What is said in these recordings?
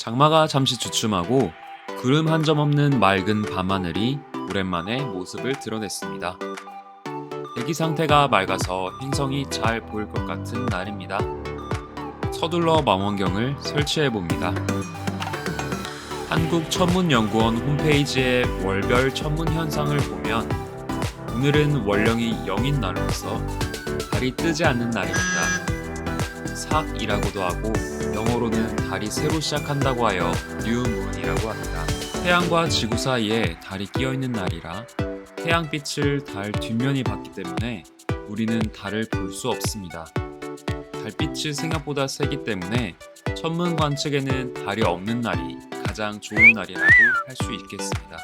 장마가 잠시 주춤하고 구름 한 점 없는 맑은 밤하늘이 오랜만에 모습을 드러냈습니다. 대기 상태가 맑아서 행성이 잘 보일 것 같은 날입니다. 서둘러 망원경을 설치해 봅니다. 한국천문연구원 홈페이지의 월별 천문 현상을 보면 오늘은 월령이 0인 날로서 달이 뜨지 않는 날입니다. 삭이라고도 하고 영어로는 달이 새로 시작한다고 하여 뉴문이라고 합니다. 태양과 지구 사이에 달이 끼어 있는 날이라 태양빛을 달 뒷면이 받기 때문에 우리는 달을 볼 수 없습니다. 달빛이 생각보다 세기 때문에 천문 관측에는 달이 없는 날이 가장 좋은 날이라고 할 수 있겠습니다.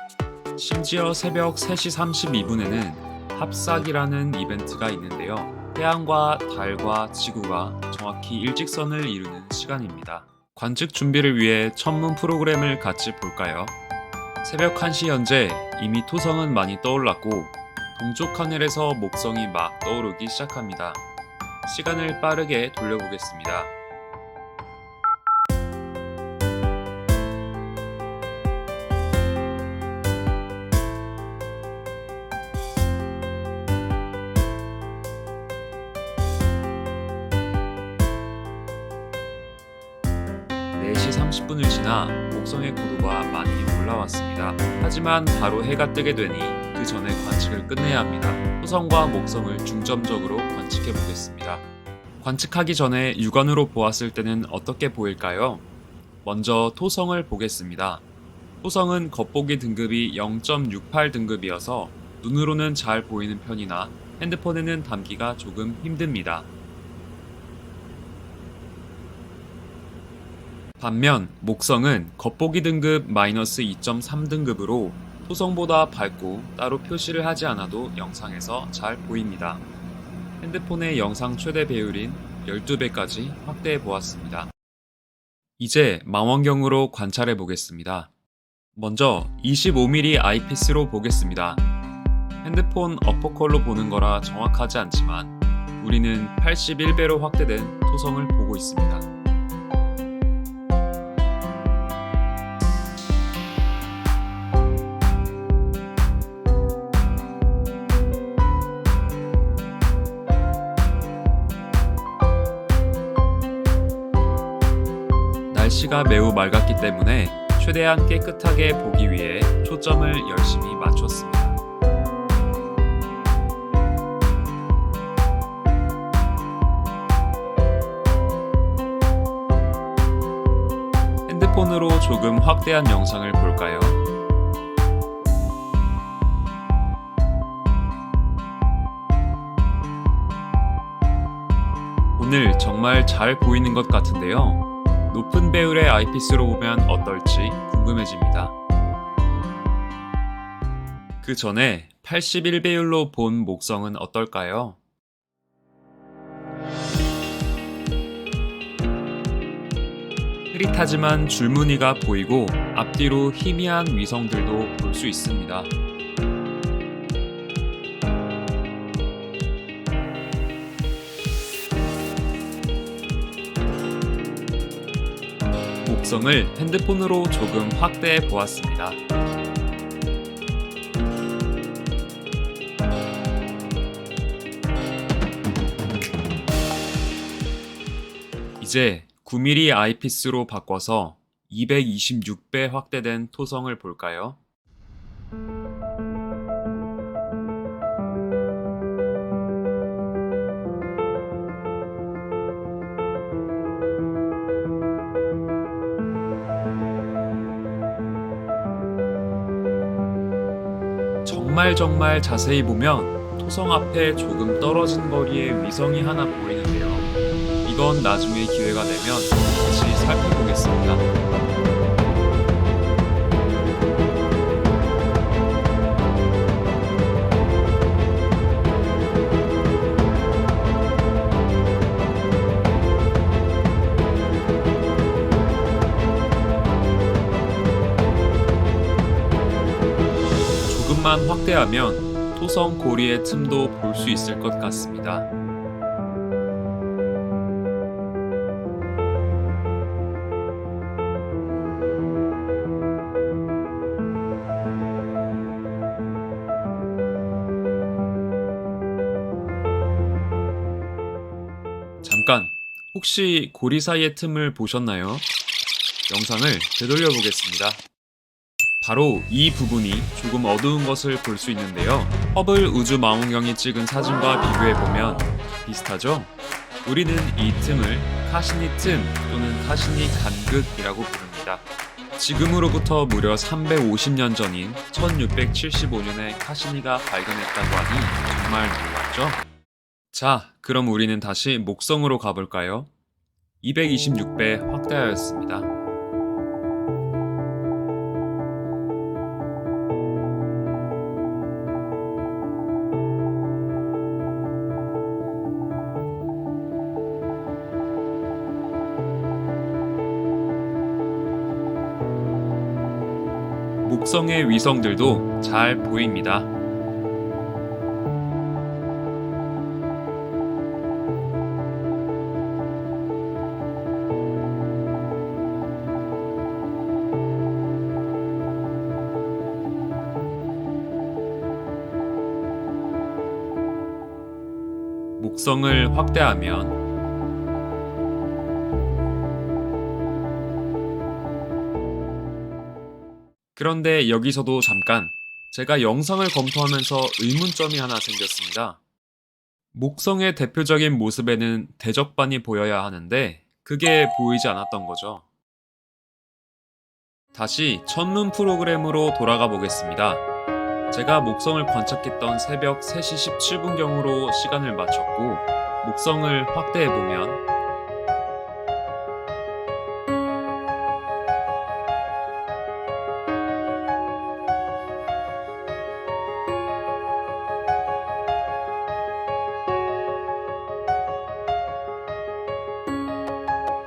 심지어 새벽 3시 32분에는 합삭이라는 이벤트가 있는데요. 태양과 달과 지구가 정확히 일직선을 이루는 시간입니다. 관측 준비를 위해 천문 프로그램을 같이 볼까요? 새벽 1시 현재 이미 토성은 많이 떠올랐고 동쪽 하늘에서 목성이 막 떠오르기 시작합니다. 시간을 빠르게 돌려보겠습니다. 30분을 지나 목성의 고도가 많이 올라왔습니다. 하지만 바로 해가 뜨게 되니 그 전에 관측을 끝내야 합니다. 토성과 목성을 중점적으로 관측해 보겠습니다. 관측하기 전에 육안으로 보았을 때는 어떻게 보일까요? 먼저 토성을 보겠습니다. 토성은 겉보기 등급이 0.68 등급이어서 눈으로는 잘 보이는 편이나 핸드폰에는 담기가 조금 힘듭니다. 반면 목성은 겉보기 등급 마이너스 2.3 등급으로 토성보다 밝고 따로 표시를 하지 않아도 영상에서 잘 보입니다. 핸드폰의 영상 최대 배율인 12배까지 확대해 보았습니다. 이제 망원경으로 관찰해 보겠습니다. 먼저 25mm 아이피스로 보겠습니다. 핸드폰 어퍼컬로 보는 거라 정확하지 않지만 우리는 81배로 확대된 토성을 보고 있습니다. 날씨가 매우 맑았기 때문에 최대한 깨끗하게 보기 위해 초점을 열심히 맞췄습니다. 핸드폰으로 조금 확대한 영상을 볼까요? 오늘 정말 잘 보이는 것 같은데요. 높은 배율의 아이피스로 보면 어떨지 궁금해집니다. 그 전에 81배율로 본 목성은 어떨까요? 흐릿하지만 줄무늬가 보이고 앞뒤로 희미한 위성들도 볼 수 있습니다. 목성을 핸드폰으로 조금 확대해 보았습니다. 이제 9mm 아이피스로 바꿔서 226배 확대된 토성을 볼까요? 정말 정말 자세히 보면 토성 앞에 조금 떨어진 거리에 위성이 하나 보이는데요. 이건 나중에 기회가 되면 같이 살펴보겠습니다. 조금만 확대하면 토성 고리의 틈도 볼 수 있을 것 같습니다. 잠깐, 혹시 고리 사이의 틈을 보셨나요? 영상을 되돌려 보겠습니다. 바로 이 부분이 조금 어두운 것을 볼 수 있는데요. 허블 우주 망원경이 찍은 사진과 비교해 보면 비슷하죠? 우리는 이 틈을 카시니 틈 또는 카시니 간극이라고 부릅니다. 지금으로부터 무려 350년 전인 1675년에 카시니가 발견했다고 하니 정말 놀랍죠? 자, 그럼 우리는 다시 목성으로 가볼까요? 226배 확대하였습니다. 목성의 위성들도 잘 보입니다. 목성을 확대하면 그런데 여기서도 잠깐 제가 영상을 검토하면서 의문점이 하나 생겼습니다. 목성의 대표적인 모습에는 대적반이 보여야 하는데 그게 보이지 않았던 거죠. 다시 천문 프로그램으로 돌아가 보겠습니다. 제가 목성을 관측했던 새벽 3시 17분경으로 시간을 맞췄고 목성을 확대해 보면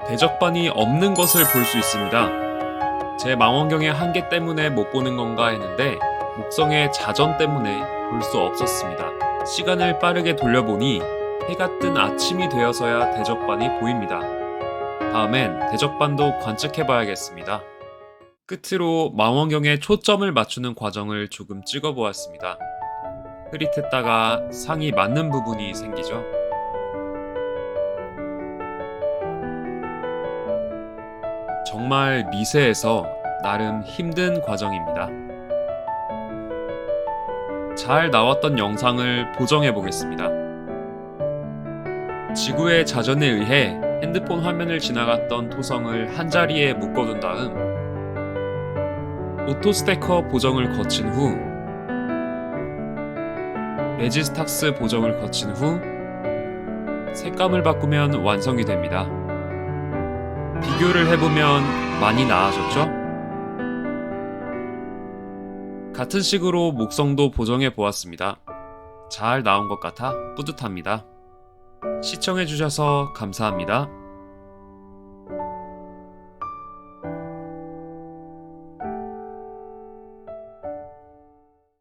대적반이 없는 것을 볼 수 있습니다. 제 망원경의 한계 때문에 못 보는 건가 했는데 목성의 자전 때문에 볼 수 없었습니다. 시간을 빠르게 돌려보니 해가 뜬 아침이 되어서야 대적반이 보입니다. 다음엔 대적반도 관측해 봐야겠습니다. 끝으로 망원경에 초점을 맞추는 과정을 조금 찍어 보았습니다. 흐릿했다가 상이 맞는 부분이 생기죠. 정말 미세해서 나름 힘든 과정입니다. 잘 나왔던 영상을 보정해 보겠습니다. 지구의 자전에 의해 핸드폰 화면을 지나갔던 토성을 한 자리에 묶어둔 다음 오토스테커 보정을 거친 후 레지스탁스 보정을 거친 후 색감을 바꾸면 완성이 됩니다. 비교를 해보면 많이 나아졌죠? 같은 식으로 목성도 보정해 보았습니다. 잘 나온 것 같아 뿌듯합니다. 시청해주셔서 감사합니다.